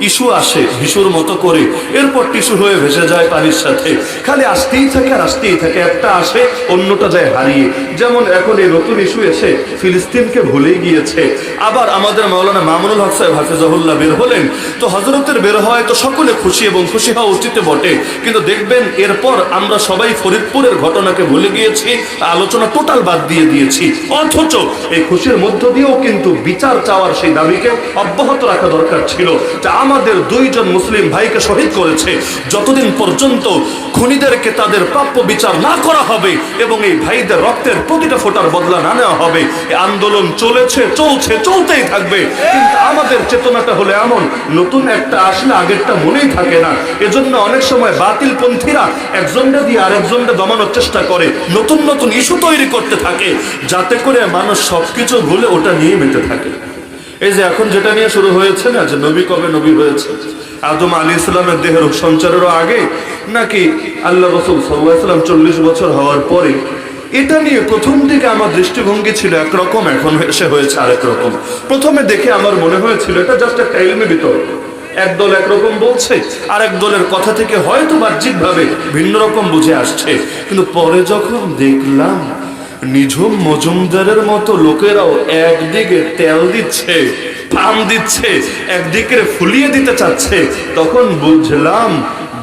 Issue আসে, ভিসুর মতো করে। এরপর টিস্যু হয়ে ভেসে যায় পানির সাথে। খালি আসতেই থাকে আর আসতেই থাকে। একটা আসে, অন্যটা যায় হারিয়ে। যেমন এখন এই নতুন ইস্যু এসে ফিলিস্তিনকে ভুলে গিয়েছে। আবার আমাদের মাওলানা মামুনুল হক সাহেব, হাফিজাহুল্লাহ বের হলেন। তো হজরতের বের হয় তো সকলে খুশি এবং খুশি হওয়া উচিত বটে। কিন্তু দেখবেন এরপর আমরা সবাই ফরিদপুরের ঘটনাকে ভুলে গিয়েছি, আলোচনা টোটাল বাদ দিয়ে দিয়েছি। অথচ এই খুশির মধ্য দিয়েও কিন্তু বিচার চাওয়ার সেই দাবিকে অব্যাহত রাখা দরকার ছিল। আমাদের দুইজন মুসলিম ভাইকে শহীদ করেছে। যতদিন পর্যন্ত খুনিদেরকে তাদের প্রাপ্য বিচার না করা হবে এবং এই ভাইদের রক্তের প্রতিটা ফোটার বদলা না নেওয়া হবে আন্দোলন চলেছে, চলছে, চলতেই থাকবে। কিন্তু আমাদের চেতনাটা হলে এমন, নতুন একটা আসলে আগেরটা মনেই থাকে না। এজন্য অনেক সময় বাতিল পন্থীরা একজনটা দিয়ে আরেকজনটা দমানোর চেষ্টা করে, নতুন নতুন ইস্যু তৈরি করতে থাকে, যাতে করে মানুষ সবকিছু ভুলে ওটা নিয়ে মেতে থাকে। এই যে এখন যেটা নিয়ে শুরু হয়েছে না, যে নবী কবে নবী হয়েছে? আদম আলী ইসলামের দেহের সঞ্চারেরও আগে নাকি আল্লাহ রসুল সাল্লাম চল্লিশ বছর হওয়ার পরে? এটা নিয়ে প্রথম দিকে আমার দৃষ্টিভঙ্গি ছিল একরকম, এখন এসে হয়েছে আরেক রকম। প্রথমে দেখে আমার মনে হয়েছিল, এটা জাস্ট একটা এলমে বিতর্ক। একদল একরকম বলছে আর এক দলের কথা থেকে হয়তো বাহ্যিকভাবে ভিন্ন রকম বুঝে আসছে। কিন্তু পরে যখন দেখলাম নিঝুম মজুমদারের মতো লোকেরাও একদিকে তেল দিচ্ছে, পাম দিচ্ছে, একদিকে ফুলিয়ে দিতে চাচ্ছে। তখন বুঝলাম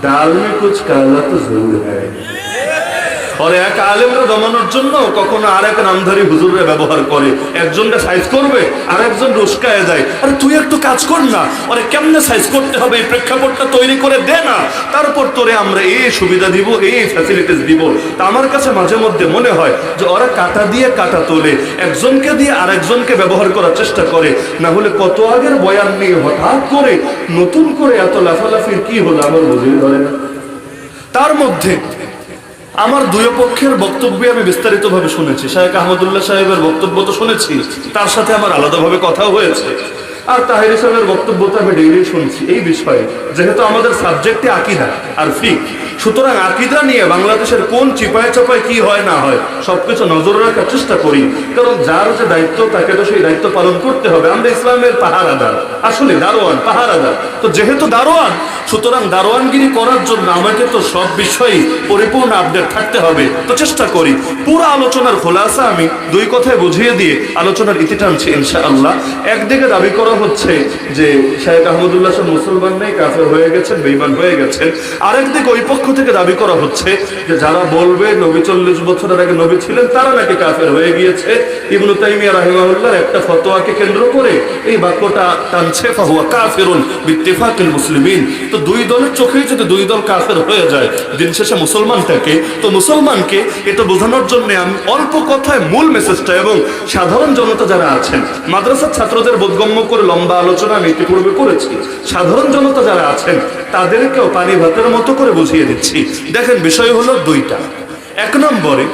ডাল মে কুচ কালা তো জরুর হ্যায় আর এক আলেমরা দমানোর জন্য কখনো আর এক নামধারী হুজুরে ব্যবহার করে। একজনটা সাইজ করবে আর একজন রুস্কায় যায়। আরে তুই একটু কাজ কর না। আরে কেমনে সাইজ করতে হবে? এই প্রেক্ষাপটটা তৈরি করে দে না। তারপর তোরে আমরা এই সুবিধা দিব, এই ফ্যাসিলিটিস দিব। তা আমার কাছে মাঝে মধ্যে মনে হয় যে ওরা কাটা দিয়ে কাটা তোলে, একজনকে দিয়ে আরেকজনকে ব্যবহার করার চেষ্টা করে। না হলে কত আগের বয়ান নিয়ে হঠাৎ করে নতুন করে এত লাফালাফির কি হলো আমার বুঝিয়ে ধরে না। তার মধ্যে আমার দুই পক্ষের বক্তব্য আমি বিস্তারিতভাবে শুনেছি। শাহেক আহমদুল্লাহ সাহেবের বক্তব্য তো শুনেছি। তার সাথে আমার আলাদাভাবে কথা হয়েছে। আর তাহির সাহেবের বক্তব্য তো আমি ডেইলি শুনছি এই বিষয়ে। যেহেতু আমাদের সাবজেক্টে আকিদা আর ফিক সুতরাং আকিদা নিয়ে বাংলাদেশের কোন চিপায় চাপায় কি হয়, না হয়, সবকিছু নজর রাখার চেষ্টা করি। কারণ যার যে দায়িত্ব, তাকে তো সেই দায়িত্ব পালন করতে হবে। আমরা ইসলামের পাহারাদার। আসলে দারোয়ান, পাহারাদার। তো যেহেতু দারোয়ান, সুতরাং দারোয়ানগিরি করার জন্য আমাকে তো সব বিষয়ে পরিপূর্ণ আপডেট থাকতে হবে। তো চেষ্টা করি। পুরো আলোচনার খোলাসা আমি দুই কথায় বুঝিয়ে দিয়ে আলোচনার ইতি টানছি ইনশাআল্লাহ। একদিকে দাবি করা হচ্ছে যে শাহেখ আহমদুল্লাহ সাহেব মুসলমান নেই, কাফের হয়ে গেছেন বেইমান হয়ে গেছেন। আরেকদিকে ওই পক্ষ থেকে দাবি করা হচ্ছে যে যারা বলবে নবী চল্লিশ বছরের আগে নবী ছিলেন, তারা নাকি কাফের হয়ে গিয়েছে। ইবনু তাইমিয়া রাহিমাহুল্লাহর একটা ফতোয়াকে কেন্দ্র করে এই বাক্যটা টানছে, ফাহুয়া কাফিরুন বিত্তিফাকিল মুসলিমিন। তো দুই দলের চোখেই যদি দুই দল কাফের হয়ে যায়, দিন শেষে মুসলমানটাকে তো মুসলমানকে এটা বোঝানোর জন্য আমি অল্প কথায় মূল মেসেজটা এবং সাধারণ জনতা যারা আছেন, মাদ্রাসার ছাত্রদের বোধগম্য করে লম্বা আলোচনা আমি ইতিপূর্বে করেছি। সাধারণ জনতা যারা আছেন, তাদেরকেও পানি ভাতের মতো করে বুঝিয়ে দিচ্ছি। দেখেন, বিষয় হলো দুইটা। এক নম্বরে,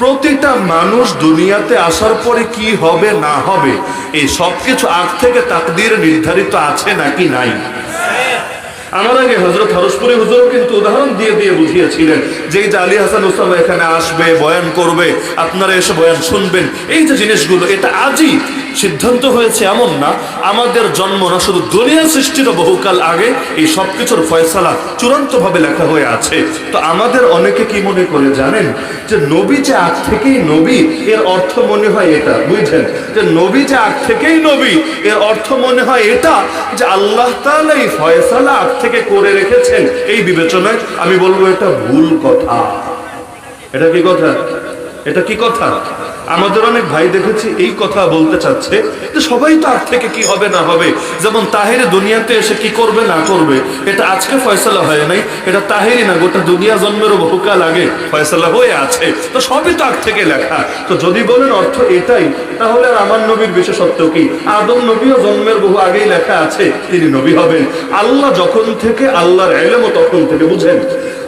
প্রতিটা মানুষ দুনিয়াতে আসার পরে কি হবে, না হবে, এই সব কিছু আগ থেকে তাকদির নির্ধারিত আছে নাকি নাই? আমার আগে হজরত হরসপুরি হুজুরও কিন্তু উদাহরণ দিয়ে দিয়ে বুঝিয়েছিলেন যে যে আলী হাসান ওসামা এখানে আসবে, বয়ান করবে, আপনারা এসে বয়ান শুনবেন, এই যে জিনিসগুলো, এটা আজই সিদ্ধান্ত হয়েছে এমন না, আমাদের জন্ম না, শুধু দুনিয়া সৃষ্টির বহুকাল আগে এই সব কিছুর ফয়সালা চূড়ান্তভাবে লেখা হয়ে আছে। তো আমাদের অনেকে কি মনে করে জানেন যে নবী যে আগ থেকেই নবী, এর অর্থ মনে হয় এটা বুঝছেন যে নবী যে আগ থেকেই নবী, এর অর্থ মনে হয় এটা যে আল্লাহ তাআলা এই ফয়সালা আগ থেকে করে রেখেছেন। এই বিবেচনায় আমি বলব এটা ভুল কথা। এটা কি কথা? এটা কি কথা? আমাদের অনেক ভাই দেখেছি এই কথা বলতে চাচ্ছে যে সবাই তো আগ থেকে কি হবে না হবে। যেমন তাহেরে দুনিয়াতে এসে কি করবে না করবে, এটা আজকে ফয়সালা হয় নাই, এটা তাহেরি না, গোটা দুনিয়া জন্মেরও বহুকাল আগে ফয়সালা হয়ে আছে। তো সবই তো আগ থেকে লেখা। তো যদি বলেন অর্থ এটাই, তাহলে আর আমার নবীর বিশেষত্ব কি? আদম নবীও জন্মের বহু আগেই লেখা আছে, তিনি নবী হবেন। আল্লাহ যখন থেকে, আল্লাহর এলেমও তখন থেকে বুঝেন।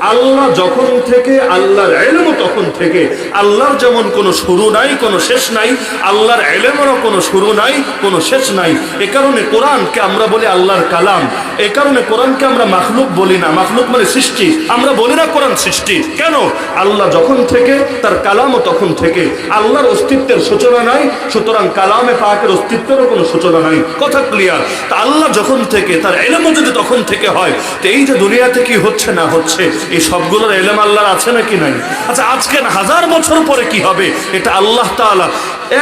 আল্লাহ যখন থেকে, আল্লাহর এলেম তখন থেকে, আল্লাহর যেমন কোনো শুরু নাই, কোনো শেষ নাই, আল্লাহর এলেমেরও কোনো শুরু নাই, কোনো শেষ নাই। এ কারণে কোরআনকে আমরা বলি আল্লাহর কালাম। এ কারণে কোরআনকে আমরা মাখলুক বলি না। মাখলুক মানে সৃষ্টি। আমরা বলি না কোরআন সৃষ্টি। কেন? আল্লাহ যখন থেকে, তার কালামও তখন থেকে। আল্লাহর অস্তিত্বের সূচনা নাই, সুতরাং কালামে পাকের অস্তিত্বেরও কোনো সূচনা নাই। কথা ক্লিয়ার তা আল্লাহ যখন থেকে, তার এলেমও যদি তখন থেকে হয়, তো এই যে দুনিয়াতে কি হচ্ছে না হচ্ছে এই সবগুলোর এলেম আল্লাহর আছে নাকি নাই? আচ্ছা আজকে হাজার বছর পরে কি হবে? এটা আল্লাহ তাআলা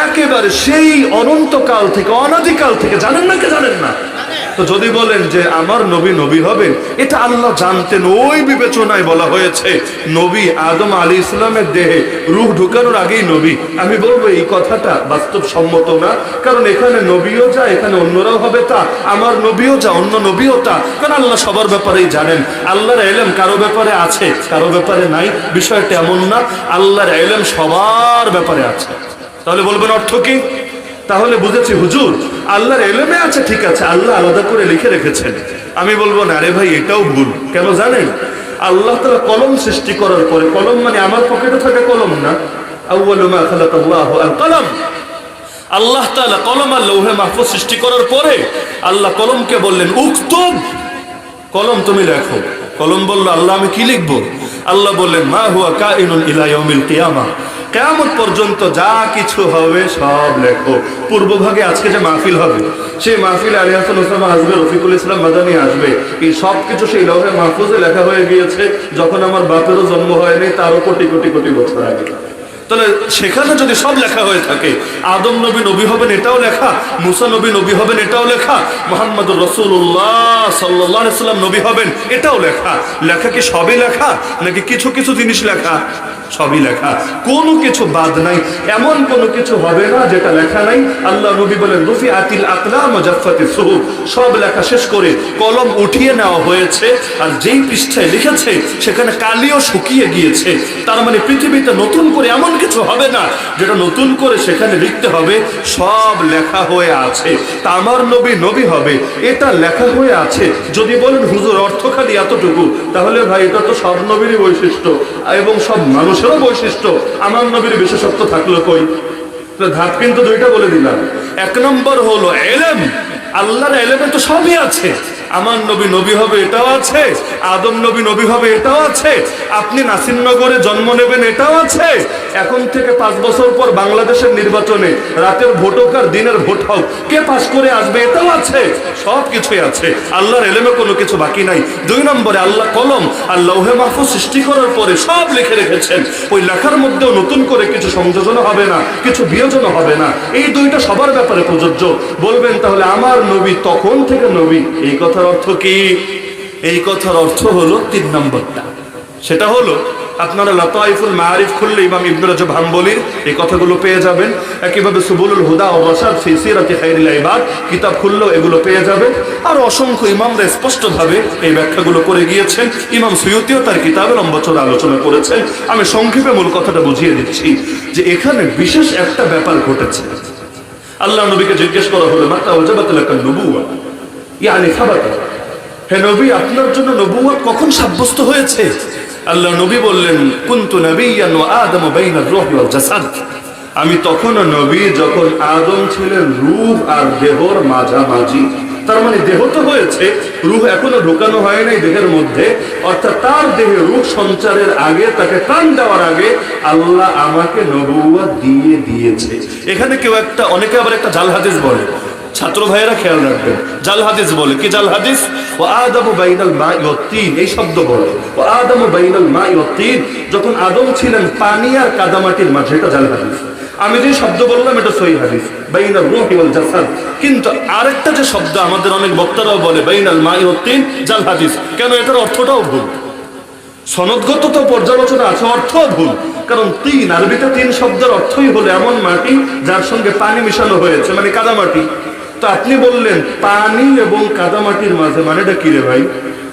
একেবারে সেই অনন্তকাল থেকে অনাদিকাল থেকে জানেন না কে জানেন না? তো যদি বলেন যে আমার নবী নবী হবেন, এটা আল্লাহ জানতেন ওই বিবেচনায় বলা হয়েছে, নবী আদম আলী ইসলামের দেহে রূহ ঢুকানোর আগেই নবী। আমি বলব এই কথাটা বাস্তব সম্মত না, কারণ এখানে নবীও যা, এখানে অন্যরাও হবে তা, আমার নবীও যা, অন্য নবীও তা। কারণ আল্লাহ সবার ব্যাপারেই জানেন। আল্লাহর এলেম কারও ব্যাপারে আছে, কারও ব্যাপারে নাই, বিষয়টা এমন না, আল্লাহর এলেম সবার ব্যাপারে আছে। তাহলে বলবেন অর্থ কি? তাহলে বুঝেছি, হুজুর, আল্লাহর এলেমে আছে, ঠিক আছে, আল্লাহ আলাদা করে লিখে রেখেছেন। আমি বলব, না আরে ভাই, এটাও ভুল। কেন জানেন? আল্লাহ তালা কলম সৃষ্টি করার পরে, কলম মানে আমার পকেটে থাকা কলম না। কলম। আল্লাহ কলম আর লৌহে সৃষ্টি করার পরে, আল্লাহ কলমকে বললেন উক্তুব কলম তুমি লেখো। কলম বলল, আল্লাহ, আমি কি লিখব? আল্লাহ বললেন, মা হুয়া কাইনুন ইলা ইয়াউমিল কিয়ামা। কেমন পর্যন্ত যা কিছু হবে সব লেখো। পূর্বভাগে আজকে যে মাহফিল হবে, সেই মাহফিল আলী হাসান ওসামা আসবে রফিকুল ইসলাম মাদানি আসবে এই সব কিছু সেই লৌহে মাহফুজে লেখা হয়ে গিয়েছে, যখন আমার বাপেরও জন্ম হয়নি তারও কোটি কোটি কোটি বছর আগে। তাহলে সেখানে যদি সব লেখা হয়ে থাকে, আদম নবী নবী হবেন এটাও লেখা, মুসা নবী নবী হবেন এটাও লেখা মোহাম্মদ রসুল্লাহ সাল্লাহ সাল্লাম নবী হবেন এটাও লেখা। লেখা কি সবই লেখা? নাকি কিছু কিছু জিনিস লেখা? সবই লেখা। কোনো কিছু বাদ নাই, এমন কোনো কিছু হবে না যেটা লেখা নাই। আল্লাহ নবী বলেন রফি আতিল আকলাম জাফাতি সুহুব। সব লেখা শেষ করে কলম উঠিয়ে নেওয়া হয়েছে আর যেই পৃষ্ঠায় লিখেছে সেখানে কালিও শুকিয়ে গিয়েছে। তার মানে পৃথিবীতে নতুন করে এমন কিছু হবে না যেটা নতুন করে সেখানে লিখতে হবে, সব লেখা হয়ে আছে। তা আমার নবী নবী হবে, এটা লেখা হয়ে আছে। যদি বলেন, হুজুর অর্থ খালি এতটুকু। তাহলে ভাই, এটা তো সব নবীরই বৈশিষ্ট্য। এবং সব মানুষেরও বৈশিষ্ট্য। আমার নবীর বিশেষত্ব থাকল কই? ধাপ কিন্তু দুইটা বলে দিলাম। এক নম্বর হলো এলেম। আল্লাহর এলেমে তো সবই আছে। আমার নবী নবী হবে, এটাও আছে। আদম নবী নবী হবে, এটাও আছে। আপনি নাসিরনগরে জন্ম নেবেন, এটাও আছে। এখন থেকে পাঁচ বছর পর বাংলাদেশের নির্বাচনে রাতের ভোট হোক আর দিনের ভোট হোক, কে পাশ করে আসবে, এটাও আছে। সব কিছুই আছে। আল্লাহর এলেমে কোনো কিছু বাকি নাই। দুই নম্বরে আল্লাহ কলম আর লৌহে মাহফুজ সৃষ্টি করার পরে সব লিখে রেখেছেন। ওই লেখার মধ্যেও নতুন করে কিছু সংযোজনও হবে না, কিছু বিয়োজনও হবে না। এই দুইটা সবার ব্যাপারে প্রযোজ্য। বলবেন তাহলে, আমার নবী তখন থেকে নবী? এই কথার অর্থ কি? এই কথার অর্থ হলো তিন নম্বরটা। সেটা হলো, আপনারা লতাইফুল মারিফ খুললে ইমাম ইবনে রাজব হাম্বলির এই কথাগুলো পেয়ে যাবেন। একইভাবে সুবুলুল হুদা ও রসাদ ফি সিরাতি খাইরিল ইবাদ কিতাব খুললেও এগুলো পেয়ে যাবেন। আর অসংখ্য ইমামরা স্পষ্টভাবে এই ব্যাখ্যাগুলো করে গিয়েছেন। ইমাম সুয়ুতিও তার কিতাবে লম্বচর আলোচনা করেছেন। আমি সংক্ষেপে মূল কথাটা বুঝিয়ে দিচ্ছি যে এখানে বিশেষ একটা ব্যাপার ঘটেছে। আল্লাহ নবীকে জিজ্ঞেস করা হলো, মাতা ওজাবাত লাকা নবুয়া ইয়ানি সাবাতা হে নবী, আপনার জন্য নবুয়ত কখন সাব্যস্ত হয়েছে? আল্লাহ নবী বললেন, কুন্তু নবিয়ান ওয়া আদম বাইনার রূহ ওয়াল জাসাদ। আমি তখনও নবী, যখন আদম ছিলেন রূহ আর দেহর মাঝামাঝি। তার মানে দেহ তো হয়েছে, রূহ এখনও ঢোকানো হয় নাই দেহের মধ্যে। অর্থাৎ তার দেহে রূহ সঞ্চারের আগে, তাকে প্রাণ দেওয়ার আগে আল্লাহ আমাকে নবুয়া দিয়ে দিয়েছে। এখানে কেউ একটা, অনেকে আবার একটা জাল হাদিস বলে ছাত্র ভাইয়েরা খেয়াল রাখবেন। জাল হাদিস বলে। কি জাল হাদিস? ও আদম বাইনাল মা ইয়ত্তিন এই শব্দ বলে। ও আদম বাইনাল মা ইয়ত্তিন যখন আদম ছিলেন পানি আর কাদামাটির মাঝে, এটা জাল হাদিস। আমি যে শব্দ বললাম, এটা সহি হাদিস। বাইনাল রূহি ওয়াল জাসাদ। কিন্তু আরেকটা যে শব্দ আমাদের অনেক বক্তারাও বলে, বাইনাল মা ইয়ত্তিন জাল হাদিস। কেন এটার অর্থটাও ভুল? সনদগত তো পর্যালোচনা আছে অর্থ ভুল। কারণ তিন, আরবিতে তিন শব্দের অর্থই হলো এমন মাটি যার সঙ্গে পানি মিশানো হয়েছে মানে কাদামাটি। তো আপনি বললেন পানি এবং কাদামাটির মাঝে মানেটা কি রে ভাই?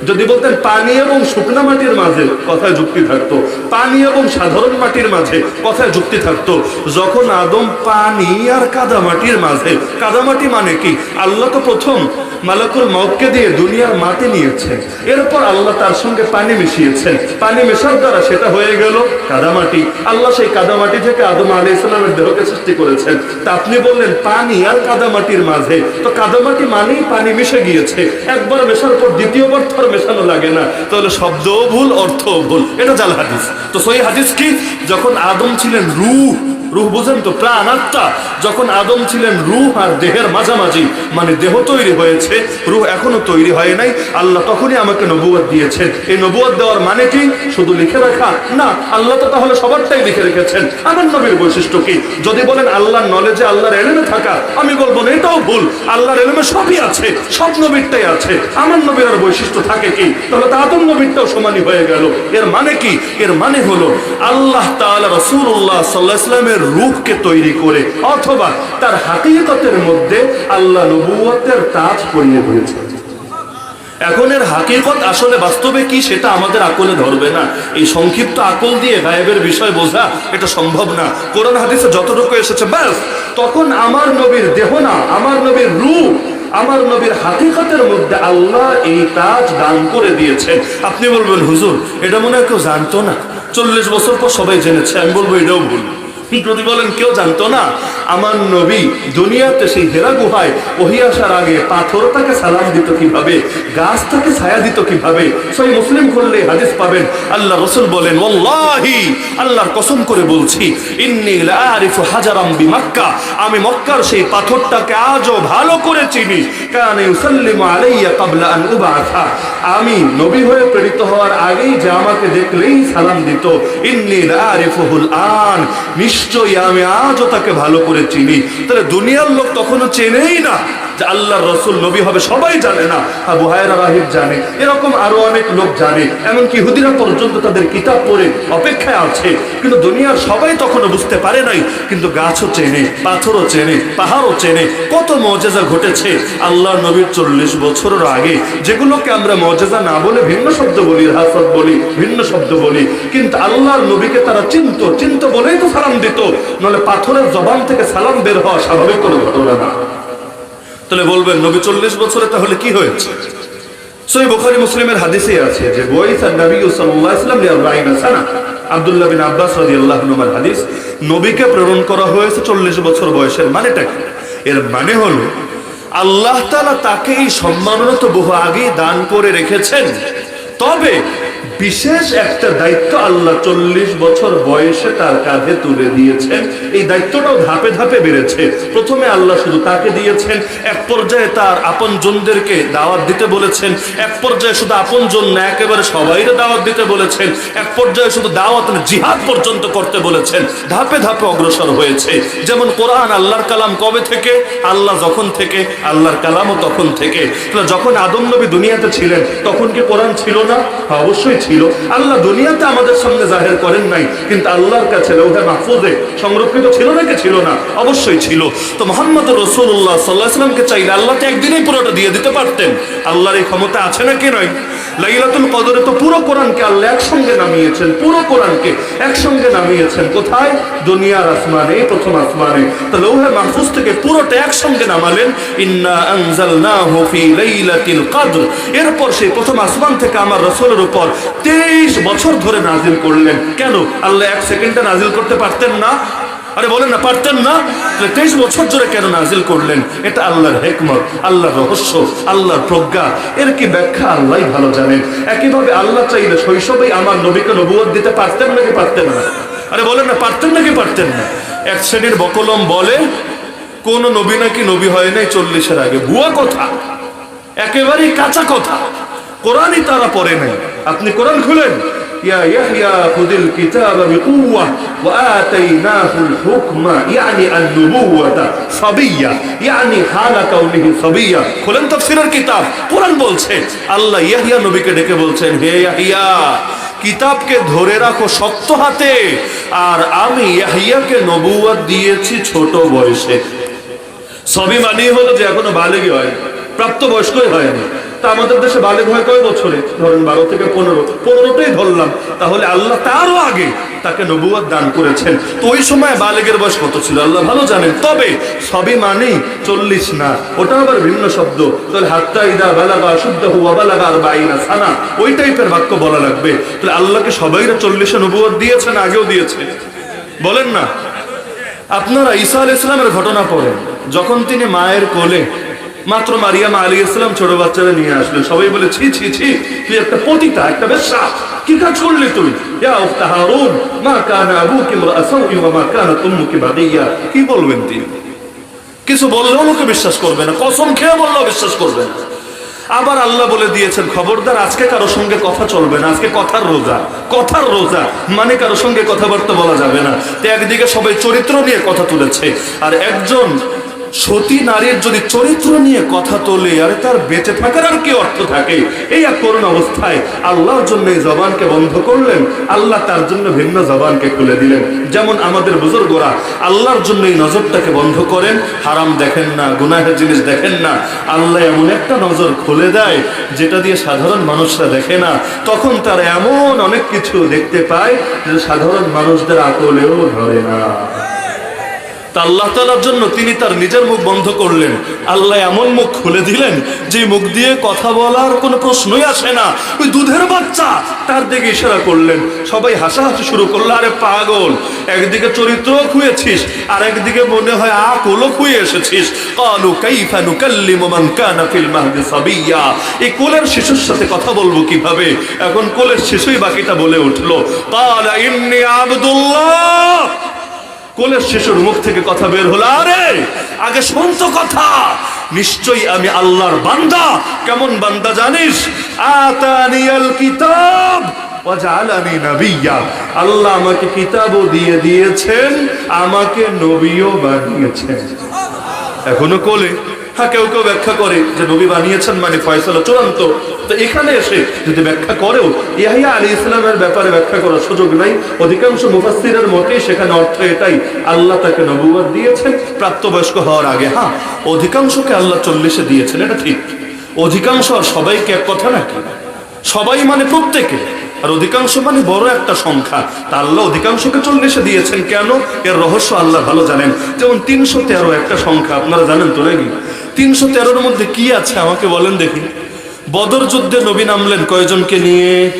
যদি বলতেন পানি এবং শুকনা মাটির মাঝে কথায় যুক্তি থাকতো, পানি এবং সাধারণ মাটির মাঝে কথায় যুক্তি থাকতো। যখন আদম পানি আর কাদা মাটির মাঝে, কাদা মাটি মানে কি? আল্লাহ তো প্রথম মালাকুল মতকে দিয়ে দুনিয়ার মাটি নিয়েছেন। এরপর আল্লাহ তার সঙ্গে পানি মিশিয়েছেন। পানি মেশার দ্বারা সেটা হয়ে গেল কাদামাটি আল্লাহ সেই কাদামাটি থেকে আদম আলী ইসলামের দেহকে সৃষ্টি করেছেন। তা আপনি বললেন, পানি আর কাদামাটির মাঝে। তো কাদামাটি মানেই পানি মিশে গিয়েছে। একবার মেশার পর দ্বিতীয়বার মেশানো লাগে না। তাহলে শব্দও ভুল, অর্থও ভুল। এটা জাল হাদিস। তো সই হাদিস কি? যখন আদম ছিলেন রূহ রুহ বুঝেন তো, প্রাণ আত্মা যখন আদম ছিলেন রুহ আর দেহের মাঝামাঝি মানে দেহ তৈরি হয়েছে, রুহ এখনও তৈরি হয় নাই, আল্লাহ তখনই আমাকে নবুয়াদ দিয়েছেন। এই নবুয়াদ দেওয়ার মানে কি? শুধু লিখে রাখা? না, আল্লাহ তো তাহলে সবারটাই লিখে রেখেছেন। আমার নবীর বৈশিষ্ট্য কি? যদি বলেন আল্লাহর নলেজে আল্লাহর এলেমে থাকা, আমি বলব না, এটাও ভুল। আল্লাহর এলেমে সবই আছে, সব নবীরটাই আছে। আমার নবীর আর বৈশিষ্ট্য থাকে কি? তাহলে তো আদম নবীরটাও সমানই হয়ে গেল। এর মানে কি? এর মানে হলো, আল্লাহ তাআলা রাসূলুল্লাহ সাল্লাল্লাহু আলাইহি ওয়াসাল্লামের রূপকে তৈরি করে অথবা তার হাকিকতের মধ্যে আল্লাহ নবুয়তের তাজ পরিয়ে হয়েছে। এখন এর হাকিকত আসলে বাস্তবে কি সেটা আমাদের আকলে ধরবে না। এই সংক্ষিপ্ত আকল দিয়ে গায়েবের বিষয় বোঝা এটা সম্ভব না। কোরআন হাদিসে যতটুকু এসেছে, ব্যাস। তখন আমার নবীর দেহ না, আমার নবীর রূপ, আমার নবীর হাকিকতের মধ্যে আল্লাহ এই তাজ দান করে দিয়েছেন আপনি বলবেন, হুজুর, এটা মনে হয় কেউ জানতো না। চল্লিশ বছর পর সবাই জেনেছে, আমি বলব এটাও ভুল। যদি বলেন, কেউ জানতো না। আমার নবী দুনিয়াতে সেই হেরা গুহায় ওহি আসার আগে পাথর তাকে সালাম দিত কীভাবে, গাছ তাকে ছায়া দিত কীভাবে, সেই মুসলিম করলে হাদিস পাবেন। আল্লাহ রসুল বলেন ওল্লাহি আল্লাহর কসম করে বলছি, ইন্নি লাআরিফু হাজারাম বিমাক্কা, আমি মক্কার সেই পাথরটাকে আজও ভালো করে চিনি। কারণ ইউসাল্লিমু আলাইয়া ক্বাবলা আন উবাথা আমি নবী হয়ে প্রেরিত হওয়ার আগেই যে আমাকে দেখলেই সালাম দিত, ইন্নি লাআরিফুহুল আন। নিশ্চয়ই আমি আজও তাকে ভালো করে চিনি। তাহলে দুনিয়ার লোক তখনও চেনেই না। যে আল্লাহর রসুল নবী হবে, সবাই জানে না। আবু হায়রা রাহিব জানে। এরকম আরও অনেক লোক জানে। এমনকি হুদিরা পর্যন্ত তাদের কিতাব পড়ে অপেক্ষায় আছে। কিন্তু দুনিয়ার সবাই তখনও বুঝতে পারে নাই। কিন্তু গাছও চেনে, পাথরও চেনে, পাহাড়ও চেনে। কত মজেজা ঘটেছে। আল্লাহ নবীর চল্লিশ বছরের আগে যেগুলোকে আমরা মজেজা না বলে ভিন্ন শব্দ বলি হাসত বলি, ভিন্ন শব্দ বলি। কিন্তু আল্লাহর নবীকে তারা চিনত। চিন্ত বলেই তো সালাম দিত। নলে পাথরের জবান থেকে সালাম বের হওয়া স্বাভাবিক কোনো ঘটনা না। তাহলে বলবেন, নবী চল্লিশ বছরে তাহলে কি হয়েছে? মুসলিমের হাদিসে আছে যে নবী বিন আব্বাস হাদিস, নবীকে প্রেরণ করা হয়েছে চল্লিশ বছর বয়সের মানেটা কি? এর মানে হলো, আল্লাহ তাআলা তাকে এই সম্মাননা তো বহু আগেই দান করে রেখেছেন। তবে বিশেষ একটা দায়িত্ব আল্লাহ চল্লিশ বছর বয়সে তার কাঁধে তুলে দিয়েছেন। এই দায়িত্বটাও ধাপে ধাপে বেড়েছে। প্রথমে আল্লাহ শুধু তাকে দিয়েছেন এক পর্যায়ে তার আপন জনদেরকে দাওয়াত দিতে বলেছেন এক পর্যায়ে শুধু আপন জন না একেবারে সবাইরে দাওয়াত দিতে বলেছেন এক পর্যায়ে শুধু দাওয়াত জিহাদ পর্যন্ত করতে বলেছেন। ধাপে ধাপে অগ্রসর হয়েছে। যেমন কোরআন আল্লাহর কালাম কবে থেকে? আল্লাহ যখন থেকে আল্লাহর কালামও তখন থেকে। যখন আদম নবী দুনিয়াতে ছিলেন তখন কি কোরআন ছিল না? হ্যাঁ, অবশ্যই ছিল। আল্লাহ দুনিয়াতে আমাদের সামনে জাহের করেন নাই, কিন্তু আল্লাহর কাছে লৌহে মাহফুজে সংরক্ষিত ছিল নাকি ছিল না? অবশ্যই ছিল। তো মোহাম্মদ রসুল্লাহ সাল্লাহ সাল্লামকে চাইলে আল্লাহ তো একদিনেই পুরোটা দিয়ে দিতে পারতেন। আল্লাহর এই ক্ষমতা আছে নাকি নয় লাইলাতুল কদরে তো পুরো কোরআনকে আল্লাহ একসঙ্গে নামিয়েছেন, পুরো কোরআনকে একসঙ্গে নামিয়েছেন। কোথায়? দুনিয়ার আসমানে, প্রথম আসমানে। তো লৌহে মাহফুজ থেকে পুরোটা একসঙ্গে নামালেন। ইন্না আনজালনাহু ফি লাইলাতিল কদর। এরপর সেই প্রথম আসমান থেকে আমার রসুলের উপর তেইশ বছর ধরে নাজিল করলেন। কেন? আল্লাহ এক সেকেন্ডে নাজিল করতে পারতেন না? আরে বলেন না, পারতেন না? তেইশ বছর ধরে কেন নাজিল করলেন? এটা আল্লাহর হেকমত, আল্লাহর রহস্য, আল্লাহর প্রজ্ঞা। এর কি ব্যাখ্যা? আল্লাহ ভালো জানেন। একইভাবে আল্লাহ চাইলে শৈশবেই আমার নবীকে নবুয়ত দিতে পারতেন নাকি পারতেন না? আরে বলেন না, পারতেন নাকি পারতেন না? এক শ্রেণির বকলম বলে কোন নবী নাকি নবী হয় নাই চল্লিশের আগে। ভুয়া কথা। একেবারেই কাঁচা কথা। কোরআনই তারা পড়ে নাই আপনি কোরআন খুলেন يا يحيى خذ الكتاب بقوة وآتيناه الحكم يعني النبوة صبية يعني حال كونه صبية খুলেন তাফসীরের কিতাব কোরআন বলছে আল্লাহ ইয়াহিয়া নবীকে ডেকে বলছেন হে ইয়াহিয়া কিতাবকে ধরে রাখো শক্ত হাতে আর আমি ইয়াহিয়াকে নবুয়ত দিয়েছি ছোট বয়সে সবই মানিয়ে হলো যে এখনো বালেগি হয় প্রাপ্ত বয়স্কই হয়নি তা আমাদের দেশে বালে হয় কয় বছরে? ধরেন বারো থেকে পনেরো। পনেরোটাই ধরলাম। তাহলে আল্লাহ তারও আগে তাকে নবুয়াদ দান করেছেন। তো ওই সময় বালেগের বয়স কত ছিল? আল্লাহ ভালো জানেন। তবে সবই মানেই চল্লিশ না। ওটা আবার ভিন্ন শব্দ। তাহলে হাত্তা ইদা বালাগা শুদ্ধ হুয়া বালাগা আর বাইনা সানা। ওই টাইপের বাক্য বলা লাগবে। তাহলে আল্লাহকে সবাইরা চল্লিশে নবুয়াদ দিয়েছেন আগেও দিয়েছে? বলেন না। আপনারা ঈসা আল ইসলামের ঘটনা পড়েন। যখন তিনি মায়ের কোলে মাত্র মারিয়াম আলী ইসলাম ছোট বাচ্চারা নিয়ে আসলেন সবাই বলে, ছি ছি ছি, তুই একটা পতিতা, একটা বেশ্যা কি কাজ করলি তুই? কি বলবেন তিনি? কিছু বললেও লোকে বিশ্বাস করবে না, কসম খেয়ে বললেও বিশ্বাস করবে না। আবার আল্লাহ বলে দিয়েছেন, খবরদার, আজকে কারও সঙ্গে কথা চলবে না, আজকে কথার রোজা কথার রোজা মানে কারও সঙ্গে কথাবার্তা বলা যাবে না। তো একদিকে সবাই চরিত্র নিয়ে কথা তুলেছে, আর একজন সতী নারীর যদি চরিত্র নিয়ে কথা তোলে, আরে তার বেঁচে থাকার আর কি অর্থ থাকে? এই এক করুণ অবস্থায় আল্লাহর জন্য এই জবানকে বন্ধ করলেন, আল্লাহ তার জন্য ভিন্ন জবানকে খুলে দিলেন। যেমন আমাদের বুজুর্গরা আল্লাহর জন্য এই নজরটাকে বন্ধ করেন, হারাম দেখেন না, গুনাহের জিনিস দেখেন না। আল্লাহ এমন একটা নজর খুলে দেয়, যেটা দিয়ে সাধারণ মানুষরা দেখে না। তখন তারা এমন অনেক কিছু দেখতে পায়, যে সাধারণ মানুষদের আকলেও ধরে না। তা আল্লাহ তালার জন্য তিনি তার নিজের মুখ বন্ধ করলেন। আল্লাহ এমন মুখ খুলে দিলেন, যে মুখ দিয়ে কথা বলার কোনো প্রশ্নই আসে না। ওই দুধের বাচ্চা তার দিকে ইশারা করলেন। সবাই হাসাহাসি শুরু করল, আরে পাগল, একদিকে চরিত্র খুঁয়েছিস, আর একদিকে মনে হয় আকলও খুঁয়ে এসেছিস। কালু কাইফা নুকাল্লিমু মান কানা ফিল মাহদি সাবিয়্যা এই কোলের শিশুর সাথে কথা বলব কীভাবে? এখন কোলের শিশুই বাকিটা বলে উঠল, কালা ইন্নী আবদুল্লাহ। কোলের শিশুর মুখ থেকে কথা বের হলো, আরে, আগে শুনতো কথা। নিশ্চয়ই আমি আল্লাহর বান্দা। কেমন বান্দা জানিস? আতানিয়াল কিতাব আল্লাহ আমাকে কিতাবও দিয়ে দিয়েছেন, আমাকে নবীও বানিয়েছেন। এখনও কোলে। হ্যাঁ কেউ কেউ ব্যাখ্যা করে যে নবী বানিয়েছেন মানে ফয়সালা চূড়ান্ত। তো এখানে এসে যদি ব্যাখ্যা করেও ইয়াহিয়া আলী ইসলামের ব্যাপারে ব্যাখ্যা করার সুযোগ নাই, অধিকাংশ মুফাসসিরের মতে সেখানে অর্থ এটাই, আল্লাহ তাকে নবুয়াদ দিয়েছেন প্রাপ্তবয়স্ক হওয়ার আগে। হ্যাঁ অধিকাংশকে আল্লাহ চল্লিশে দিয়েছেন, এটা ঠিক। অধিকাংশ আর সবাইকে এক কথা নাকি? সবাই মানে প্রত্যেকে। আর অধিকাংশ মানে বড় একটা সংখ্যা। তা আল্লাহ অধিকাংশকে চল্লিশে দিয়েছেন কেন? এর রহস্য আল্লাহ ভালো জানেন। যেমন তিনশো তেরো একটা সংখ্যা, আপনারা জানেন তো নাকি? তিনশো তেরোর মধ্যে কি আছে? আমাকে বলেন দেখি। বদর যুদ্ধে নবী নামলেন কয়জনকে নিয়ে?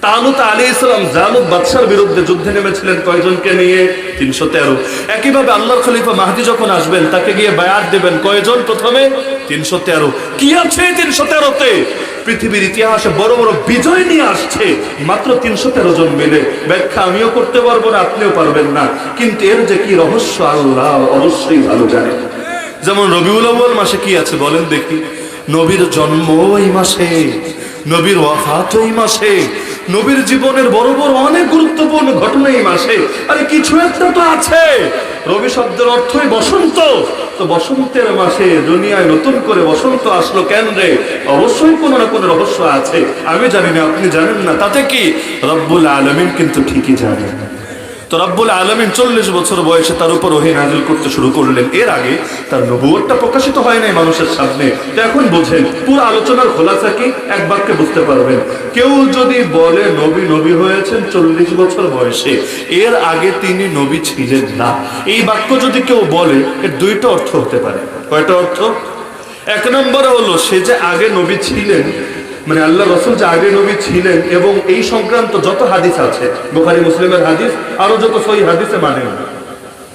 তালুত আলী ইসলাম জালুদ বাদশার বিরুদ্ধে যুদ্ধে নেমেছিলেন কয়জনকে নিয়ে? তিনশো তেরো। একইভাবে আল্লাহর খলিফা মাহাদি যখন আসবেন, তাকে গিয়ে বায়াত দেবেন। কয়জন? প্রথমে তিনশো তেরো। কি আছে তিনশো তেরোতে? পৃথিবীর ইতিহাসে বড় বড় বিজয় নিয়ে আসছে। মাত্র তিনশো তেরো জন মিলে। ব্যাখ্যা আমিও করতে পারব না, আপনিও পারবেন না। কিন্তু এর যে কি রহস্য, আল্লাহ অবশ্যই ভালো জানেন। যেমন রবিউল আউ্বাল মাসে কি আছে বলেন দেখি। নবীর জন্ম এই মাসে, নবীর ওয়াফাত এই মাসে, নবীর জীবনের বড় বড় অনেক গুরুত্বপূর্ণ ঘটনা এই মাসে। আরে কিছু একটা তো আছে। রবি শব্দের অর্থই বসন্ত। তো বসন্তের মাসে দুনিয়ায় নতুন করে বসন্ত আসলো কেন রে? অবশ্যই কোনো না কোনো রহস্য আছে। আমি জানি না, আপনি জানেন না। তাতে কি? রব্বুল আলমিন কিন্তু ঠিকই জানেন। তো রব্বুল আলমিন চল্লিশ বছর বয়সে তার উপর ওহে নাজিল করতে শুরু করলেন। এর আগে তার নবুয়টা প্রকাশিত হয় নাই মানুষের সামনে। তো এখন বোঝেন, পুরো আলোচনার খোলাসা কি? এক বাক্যে বুঝতে পারবেন। কেউ যদি বলে, নবী নবী হয়েছেন চল্লিশ বছর বয়সে। এর আগে তিনি নবী ছিলেন না। এই বাক্য যদি কেউ বলে, এর দুইটা অর্থ হতে পারে। কয়টা অর্থ? এক নম্বরে হলো, সে যে আগে নবী ছিলেন মানে আল্লাহ রসুল যে আগে নবী ছিলেন এবং এই সংক্রান্ত যত হাদিস আছে, বোখারি, মুসলিমের হাদিস আরও যত সই হাদিসে মানে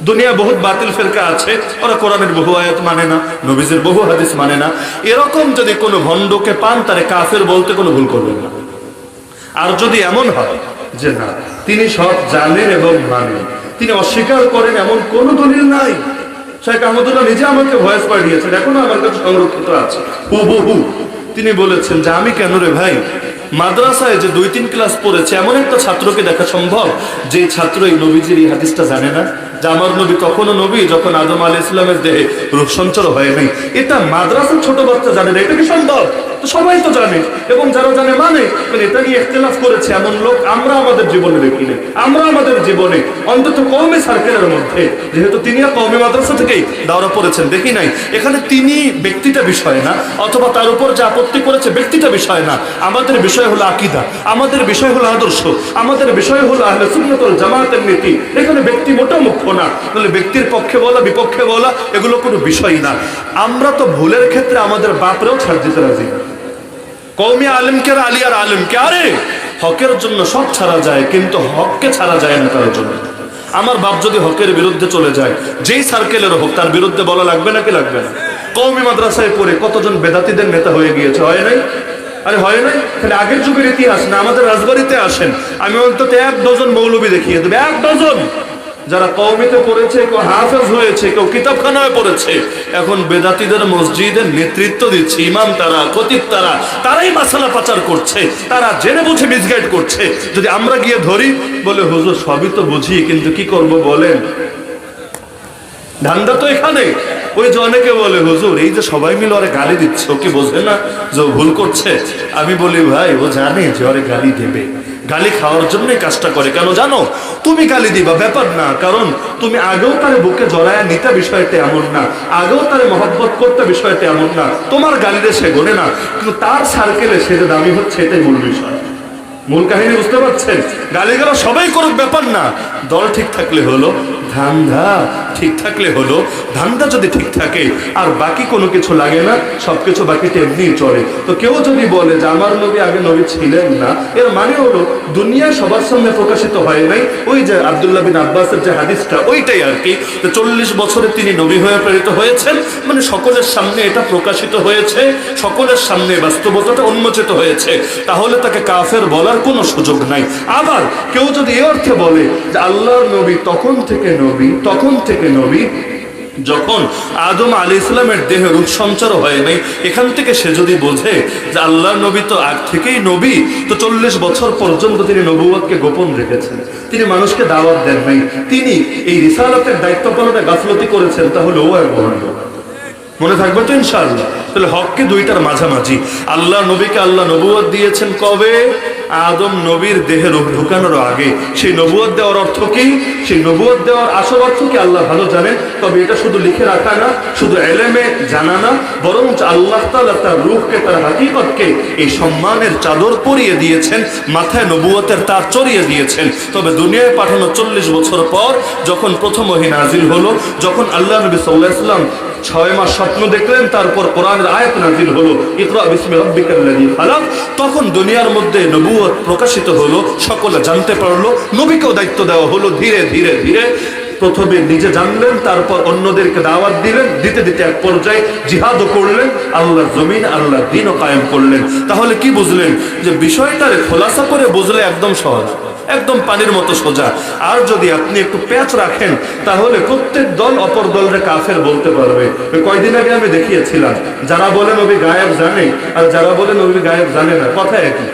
দুনিয়া বহুত বাতিল ফেরকা আছে, ওরা কোরআনের বহু আয়াত মানে না, নবীজের বহু হাদিস মানে না। এরকম যদি কোনো ভণ্ডকে পান, তারে কাফের বলতে কোনো ভুল করবেন না। আর যদি এমন হয় যে না, তিনি সব জানেন এবং মানেন, তিনি অস্বীকার করেন এমন কোনো দলিল নাই। শেখ আহমদুল্লাহ নিজে আমাকে ভয়েস পাঠিয়েছেন, এখনও আমার কাছে সংরক্ষিত আছে। হু হুবহু। তিনি বলেছেন যে আমি কেন রে ভাই? মাদ্রাসায় যে দুই তিন ক্লাস পড়েছে, এমন একটা ছাত্রকে দেখা সম্ভব? যে ছাত্র এই নবীজির এই হাদিসটা জানে না? যে আমার নবী তখনও নবী যখন আদম আলী ইসলামের দেহে রূপ সঞ্চার হয় নাই। এটা মাদ্রাসার ছোট বাচ্চা জানে না, এটা কি সম্ভব? তো সবাই তো জানে, এবং যারা জানে মানে মানে এটা নিয়ে ইখতিলাফ করেছে এমন লোক আমরা আমাদের জীবনে দেখি নাই। আমরা আমাদের জীবনে, অন্তত কমে সার্কেলের মধ্যে, যেহেতু তিনি কৌমি মাদ্রাসা থেকেই দাওরা পড়েছেন, দেখি নাই। এখানে তিনি ব্যক্তিটা বিষয় না, অথবা তার উপর যে আপত্তি করেছে ব্যক্তিটা বিষয় না। আমাদের বিষয় হলো আকিদা। আমাদের বিষয় হলো আদর্শ। আমাদের বিষয় হলো আহলে সুন্নতুল জামাতের নীতি। এখানে ব্যক্তি মোটেও মুখ্য না। তাহলে ব্যক্তির পক্ষে বলা, বিপক্ষে বলা, এগুলো কোনো বিষয় না। আমরা তো ভুলের ক্ষেত্রে আমাদের বাপরেও ছাড় দিতে রাজি কৌমি আলেমকে আলিয়ার আলেমকে, আরে, হকের জন্য সব ছাড়া যায়, কিন্তু হককে ছাড়া যায় না কারোর জন্য। আমার বাপ যদি হকের বিরুদ্ধে চলে যায়, যেই সার্কেলের হোক, তার বিরুদ্ধে বলা লাগবে নাকি লাগবে না? কৌমি মাদ্রাসায় পড়ে কতজন বেদাতিদের নেতা হয়ে গিয়েছে, হয় নাই? আরে হয় নাই? খালি আগের যুগের ইতিহাস না, আমাদের রাজবাড়িতে আসেন। আমি অন্তত এক ডজন মৌলবী দেখিয়ে দেবে এক ডজন? যারা কৌমিতে পড়েছে, কেউ হাফেজ হয়েছে, কেউ কিতাবখানায় পড়েছে, এখন বেদাতিদের মসজিদের নেতৃত্ব দিচ্ছে, ইমাম তারা, খতিব তারা, তারাই মাসালা পাচার করছে, তারা জেনে বুঝে মিসগাইড করছে। যদি আমরা গিয়ে ধরি, বলে, হুজুর, সবই তো বুঝি, কিন্তু কি করব বলেন? ধান্দা তো এখানে ওই যে অনেকে বলে, হুজুর, এই যে সবাই মিলে ওরে গালি দিচ্ছে, ও কি বোঝে না যে ভুল করছে? আমি বলি, ভাই, ও জানে যে ওরে গালি দেবে। গালি খাওয়ার জন্যই কাজটা করে। কেন জানো? তুমি গালি দিবা, ব্যাপার না। কারণ তুমি আগেও তার বুকে জড়ায় নিতে বিষয়টা এমন না। আগেও তার মহব্বত করতে বিষয়টা এমন না। তোমার গালিতে সে গড়ে না। কিন্তু তার সার্কেলে সে যে দামি হচ্ছে, এটাই মূল বিষয়। মূল কাহিনী বুঝতে পারছেন? গালিগালা সবাই করুক, ব্যাপার না। দল ঠিক থাকলে হলো ধান্দা ঠিক থাকলে হলো, ধান্দা যদি ঠিক থাকে, আর বাকি কোনো কিছু লাগে না, সবকিছু বাকিটা এমনি চলে। তো কেউ যদি বলে যে আমার নবী আগে নবী ছিলেন না, এর মানে হলো দুনিয়া সবার সামনে প্রকাশিত হয় নাই, ওই যে আব্দুল্লাহ বিন আব্বাসের যে হাদিসটা, ওইটাই আর কি। চল্লিশ বছরে তিনি নবী হয়ে প্রেরিত হয়েছেন মানে সকলের সামনে এটা প্রকাশিত হয়েছে, সকলের সামনে বাস্তবতাটা উন্মোচিত হয়েছে। তাহলে তাকে কাফের বলার কোনো সুযোগ নাই। আবার কেউ যদি এ অর্থে বলে যে আল্লাহর নবী তখন থেকে নবী তখন থেকে নবী। যখন আদম আলী ইসলামের দেহের সঞ্চার হয় নাই, এখান থেকে সে যদি বোঝে যে আল্লাহ নবী তো আগ থেকেই নবী, তো চল্লিশ বছর পর্যন্ত তিনি নবুয়কে গোপন রেখেছেন। তিনি মানুষকে দাওয়াত দেন নাই। তিনি এই রিসালতের দায়িত্ব পালনে গাফলতি করেছেন, তাহলে ও এক মনে থাকবে তো ইনশাআল্লাহ। তাহলে হককে দুইটার মাঝামাঝি। আল্লাহ নবীকে আল্লাহ নবুয়ত দিয়েছেন কবে? আদম নবীর দেহে ঢুকানোর আগে। সেই নবুয়ত দেওয়ার অর্থ কি? সেই নবুয়ত দেওয়ার আসল অর্থ কি? আল্লাহ ভালো জানেন। তবে এটা শুধু লিখে রাখা না, শুধু এলেমে জানা না বরং আল্লাহ তাআলা তার রূহকে, তার হাকিকতকে এই সম্মানের চাদর পরিয়ে দিয়েছেন, মাথায় নবুয়তের তার চড়িয়ে দিয়েছেন। তবে দুনিয়ায় পাঠানো চল্লিশ বছর পর, যখন প্রথম ওহী হলো, যখন আল্লাহ নবী সাল্লাহ ইসলাম ছয় মাস স্বপ্ন দেখলেন, তারপর কোরআনের আয়াত নাজিল হলো। ইকরা বিসমি তখন দুনিয়ার মধ্যে নবুয়ত প্রকাশিত হলো, সকলে জানতে পারল, নবীকেও দায়িত্ব দেওয়া হলো ধীরে ধীরে ধীরে। প্রথমে নিজে জানলেন, তারপর অন্যদেরকে দাওয়াত দিলেন, দিতে দিতে এক পর্যায়ে জিহাদও করলেন, আল্লাহর জমিন, আল্লাহর দিনও কায়েম করলেন। তাহলে কি বুঝলেন? যে বিষয়টারে খোলাসা করে বুঝলে একদম সহজ। একদম পানির মতো সোজা। আর যদি আপনি একটু প্যাচ রাখেন, তাহলে প্রত্যেক দল অপর দলরে কাফের বলতে পারবে। ওই কয়দিন আগে আমি দেখিয়েছিলাম, যারা বলেন নবী গায়েব জানে, আর যারা বলেন নবী গায়েব জানে না, কথা একই।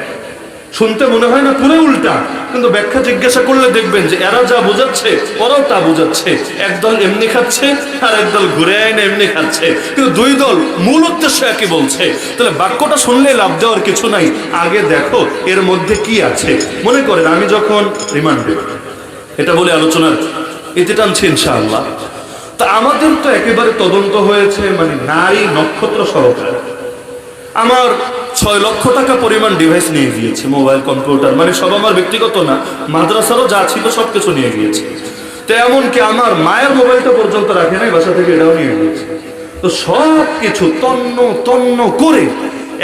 শুনতে মনে হয় না পুরো উল্টা। কিন্তু ব্যাখ্যা জিজ্ঞাসা করলে দেখবেন যে এরা যা বোঝাচ্ছে, ওরাও তা বোঝাচ্ছে। একদল এমনি খাচ্ছে আর একদল ঘুরে আইনে এমনি খাচ্ছে। কিন্তু দুই দল মূল উদ্দেশ্য একই বলছে। তাহলে বাক্যটা শুনলে লাভ দেওয়ার কিছু নাই। আগে দেখো এর মধ্যে কি আছে। মনে করেন, আমি যখন রিমান্ডে এটা বলে আলোচনার এতে টানছি ইনশাআল্লাহ। তা আমাদের তো একেবারে তদন্ত হয়েছে মানে নারী নক্ষত্র সহকারে। আমার ছয় লক্ষ টাকা পরিমাণ ডিভাইস নিয়ে গিয়েছে মোবাইল কম্পিউটার মানে সব আমার ব্যক্তিগত না, মাদ্রাসারও যা ছিল সব কিছু নিয়ে গিয়েছে। তো এমনকি আমার মায়ের মোবাইলটা পর্যন্ত রাখে নাই, বাসা থেকে এটাও নিয়ে গিয়েছে। তো সব কিছু তন্ন তন্ন করে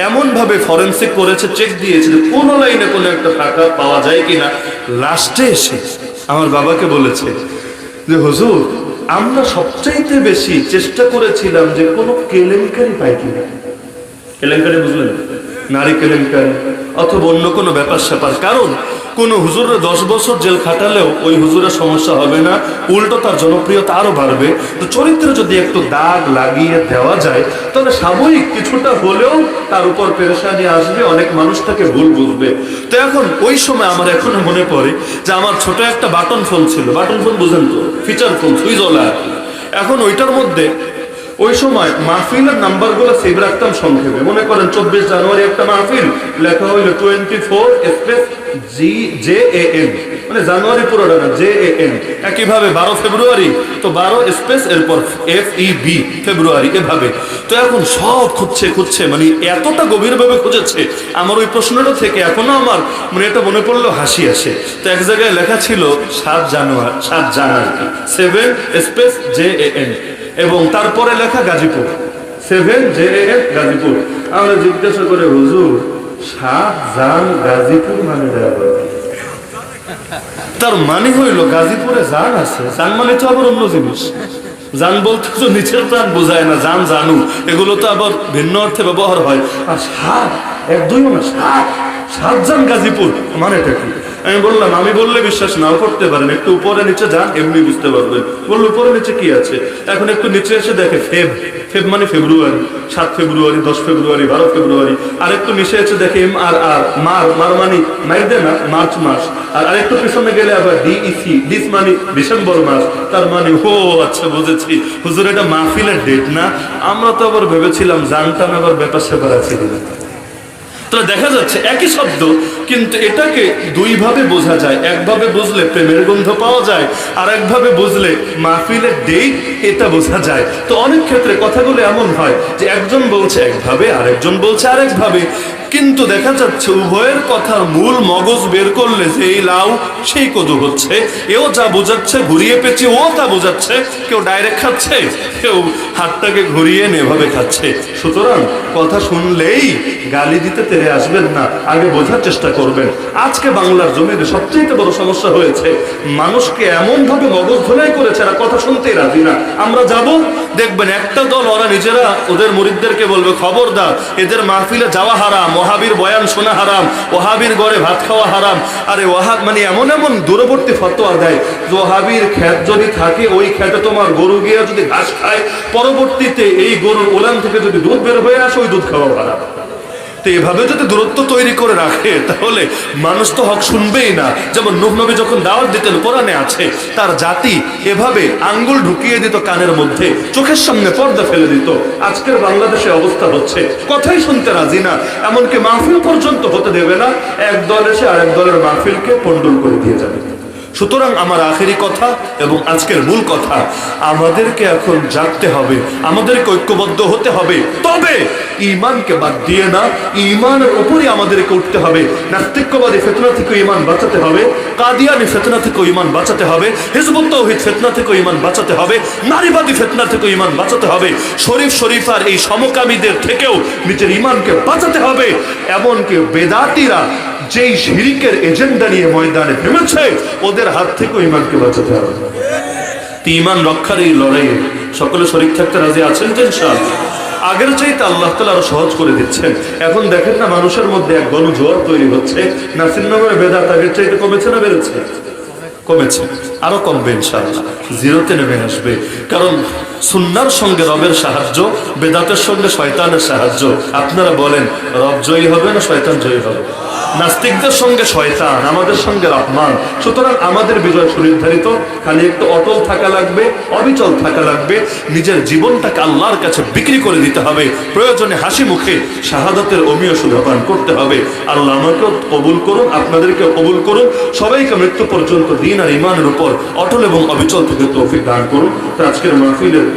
এমন ভাবে ফরেন্সিক করেছে চেক দিয়েছে কোন লাইনে কোনো একটা টাকা পাওয়া যায় কিনা। লাস্টে এসে আমার বাবাকে বলেছে যে, হুজুর, আমরা সবচাইতে বেশি চেষ্টা করেছিলাম যে কোনো কেলেঙ্কারি পাই কিনা। কেলেঙ্কারি বুঝলেন? নারী কেলেঙ্কারি অথবা অন্য কোনো ব্যাপার স্যাপার। কারণ, কোনো হুজুরের দশ বছর জেল খাটালেও ওই হুজুরের সমস্যা হবে না, উল্টো তার জনপ্রিয়তা আরও বাড়বে। তো চরিত্রে যদি একটু দাগ লাগিয়ে দেওয়া যায়, তাহলে সাময়িক কিছুটা হলেও তার উপর পেরেশানি আসবে, অনেক মানুষ তাকে ভুল বুঝবে। তো এখন ওই সময় আমার এখনও মনে পড়ে যে আমার ছোট একটা বাটন ফোন ছিল। বাটন ফোন বুঝেন তো, ফিচার ফোন সুইজওয়ালা এখন ওইটার মধ্যে ওই সময় মাহফিলের নাম্বারগুলো সেভ রাখতাম সংক্ষেপে। মনে করেন চব্বিশ জানুয়ারি একটা মাহফিল, লেখা হইল twenty four space G, J A মানে জানুয়ারি পুরোটা না, জে এ একইভাবে বারো ফেব্রুয়ারি, তো বারো স্পেস এরপর এফ ই বি ফেব্রুয়ারি, এভাবে। তো এখন সব খুঁজছে খুঁজছে মানে এতটা গভীরভাবে খুঁজেছে। আমার ওই প্রশ্নটা থেকে এখনও আমার মানে এটা মনে পড়ল, হাসি আসে। তো এক জায়গায় লেখা ছিল সাত জানুয়ারি সাত জানুয়ারি, seven space J A N এবং তারপরে লেখা Gazipur. Seven J F Gazipur. আমরা জিজ্ঞাসা করে, হুজুর সাত জান গাজীপুর মানে তার মানে হইল গাজীপুরে জান আছে। জান মানে তো আবার অন্য জিনিস। জান বলতে তো নিচের প্রাণ বোঝায় না, জান জানু। এগুলো তো আবার ভিন্ন অর্থে ব্যবহার হয়। আর সাত এক দুই না সাত সাত জান গাজীপুর মানে এটা কি? আমি বললাম, আমি বললে বিশ্বাস নাও করতে পারেন, একটু উপরে নিচে যান, এমনি বুঝতে পারবেন। বলল, উপরে নিচে কি আছে? এখন একটু নিচে এসে দেখে, ফেব ফেব মানে ফেব্রুয়ারি, সাত ফেব্রুয়ারি, দশ ফেব্রুয়ারি, বারো ফেব্রুয়ারি, আর একটু নিচে এসে দেখে এম আর আর, মার মার মানে মাই দে না, মার্চ মাস, আর আরেকটু পিছনে গেলে আবার ডিইসি ডিস মানে ডিসেম্বর মাস, তার মানে ও আচ্ছা বুঝেছি, হুজুর এটা মাহফিলের ডেট না? আমরা তো আবার ভেবেছিলাম জানতাম আবার ব্যাপার স্যাপার আছে দেখা যাচ্ছে একই শব্দ কিন্তু এটাকে দুইভাবে বোঝা যায়। একভাবে বুঝলে প্রেমের গন্ধ পাওয়া যায় আর একভাবে বুঝলে মাহফিলের ডেট এটা বোঝা যায়। তো অনেক ক্ষেত্রে কথাগুলো এমন হয় যে একজন বলছে একভাবে আর একজন বলছে আরেকভাবে। কিন্তু দেখা যাচ্ছে উভয়ের কথার মূল মগজ বের করলে যে এই লাউ, সেই কদু হচ্ছে। এও যা বোঝাচ্ছে ঘুরিয়ে পেঁচে ও তা বোঝাচ্ছে। কেউ ডাইরেক্ট খাচ্ছে, কেউ হাতটাকে ঘুরিয়ে নেভাবে খাচ্ছে। সুতরাং কথা শুনলেই গালি দিতে তেরে আসবেন না। আগে বোঝার চেষ্টা করবেন। আজকে বাংলার জমিতে সবচেয়ে বড় সমস্যা হয়েছে, মানুষকে এমন ভাবে মগজ ধোলাই করেছে না, কথা শুনতেই রাজি না। আমরা যাব, দেখবেন একটা দল, ওরা নিজেরা ওদের মুরিদদেরকে বলবে, খবরদার, এদের মাহফিলে যাওয়া হারাম ওহাবির বয়ান শোনা হারাম ওহাবির গড়ে ভাত খাওয়া হারাম। আরে ওহাব মানে এমন এমন দূরবর্তী ফতোয়া দেয় যে ওহাবির খ্যাত যদি থাকে, ওই খ্যাতে তোমার গরু গিয়ে যদি ঘাস খায়, পরবর্তীতে এই গরুর ওলান থেকে যদি দুধ বের হয়ে আসে, ওই দুধ খাওয়া হারাম। এভাবে যদি দূরত্ব তৈরি করে রাখে, তাহলে মানুষ তো হক শুনবেই না। যেমন নুহ নবী যখন দাওয়াত দিতেন, কোরআনে আছে, তার জাতি এভাবে আঙ্গুল ঢুকিয়ে দিত, কানের মধ্যে, চোখের সামনে পর্দা ফেলে দিত। আজকের বাংলাদেশে অবস্থা হচ্ছে, কথাই শুনতে রাজি না। এমনকি মাহফিল পর্যন্ত হতে দেবে না। এক দল এসে আরেক দলের মাহফিলকে পন্ডল করে দিয়ে যাবে। সুতরাং আমার আখেরি কথা এবং আজকের মূল কথা, আমাদেরকে এখন জানতে হবে, আমাদেরকে ঐক্যবদ্ধ হতে হবে। তবে ইমানকে বাদ দিয়ে না ইমানের উপরই আমাদেরকে উঠতে হবে। নাস্তিক্যবাদী ফেতনা থেকে ইমান বাঁচাতে হবে, কাদিয়ানি ফেতনা থেকে ইমান বাঁচাতে হবে, হিজবুত তৌহিদ ফেতনা থেকে ইমান বাঁচাতে হবে, নারীবাদী ফেতনা থেকে ইমান বাঁচাতে হবে, শরীফ শরীফার এই সমকামীদের থেকেও নিজের ইমানকে বাঁচাতে হবে। এমনকি বেদাতিরা যেই শিরিকের এজেন্ডা নিয়ে ময়দানে নেমেছে, ওদের হাত থেকে ইমানকে বাঁচাতে হবে। ইমান রক্ষার এই লড়াইয়ে সকলে শরীর থাকতে রাজি আছেন ইনশাআল্লাহ? আগের চাইতে আল্লাহ তালা আরও সহজ করে দিচ্ছেন। এখন দেখেন না মানুষের মধ্যে এক গণজোয়ার তৈরি হচ্ছে। নাসির নামের বেদাত আগের চাইতে কমেছে না বেড়েছে? কমেছে। আরও কমবে ইনশাআল্লাহ। জিরোতে নেমে আসবে। কারণ সুন্নার সঙ্গে রবের সাহায্য, বেদাতের সঙ্গে শয়তানের সাহায্য। আপনারা বলেন, রব জয়ী হবে না শয়তান জয়ী হবে? নাস্তিকদের সঙ্গে শয়তান, আমাদের সঙ্গে রহমান। সুতরাং আমাদের বিজয় সুনির্ধারিত। খালি একটু অটল থাকা লাগবে, অবিচল থাকা লাগবে। নিজের জীবনটাকে আল্লাহর কাছে বিক্রি করে দিতে হবে। প্রয়োজনে হাসি মুখে শাহাদাতের অমীয় সুধাপান করতে হবে। আল্লাহ আমাকেও কবুল করুন আপনাদেরকে কবুল করুন। সবাইকে মৃত্যু পর্যন্ত দিন আর ইমানের উপর অটল এবং অবিচল থেকে তৌফিক দান করুন। তো আজকের মাহফিলের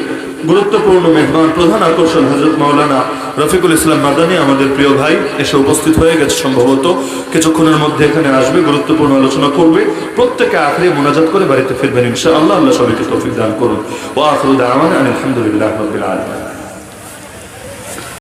গুরুত্বপূর্ণ, মেহমান প্রধান আকর্ষণ হজরত মাওলানা রফিকুল ইসলাম মাদানী, আমাদের প্রিয় ভাই, এসে উপস্থিত হয়ে গেছে সম্ভবত। কিছুক্ষণের মধ্যে এখানে আসবে, গুরুত্বপূর্ণ আলোচনা করবে। প্রত্যেকে আখরে মোনাজাত করে বাড়িতে ফিরবেন, ইনশাআল্লাহ। আল্লাহ আল্লাহ সবাইকে তৌফিক দান করুন। ও আখরুদ আমান আলহামদুলিল্লাহ রবিল আলমিন।